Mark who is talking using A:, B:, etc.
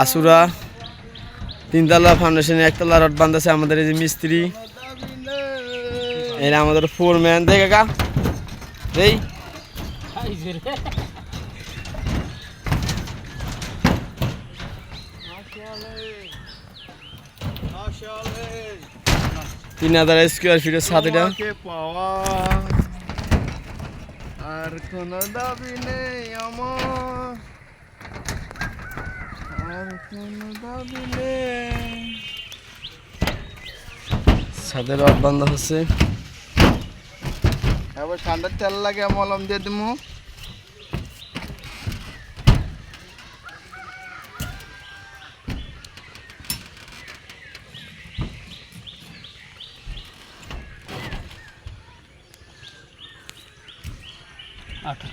A: Ashura, তিনতলা ফাউন্ডেশনে একতলা রড বাঁধতেছে আমাদের এই যে মিস্ত্রি। এরা আমাদের ফোরম্যান দেখে কাকা এই তিন হাজার স্কোয়ার ফিটের এটা
B: পাওয়া আর কোনো দাবি নেই আমার। আর কোনো
A: ছাদে রড বাঁধা হচ্ছে।
B: এবার ঠান্ডার তেল লাগে মলম দিয়ে দিমু।
C: আচ্ছা।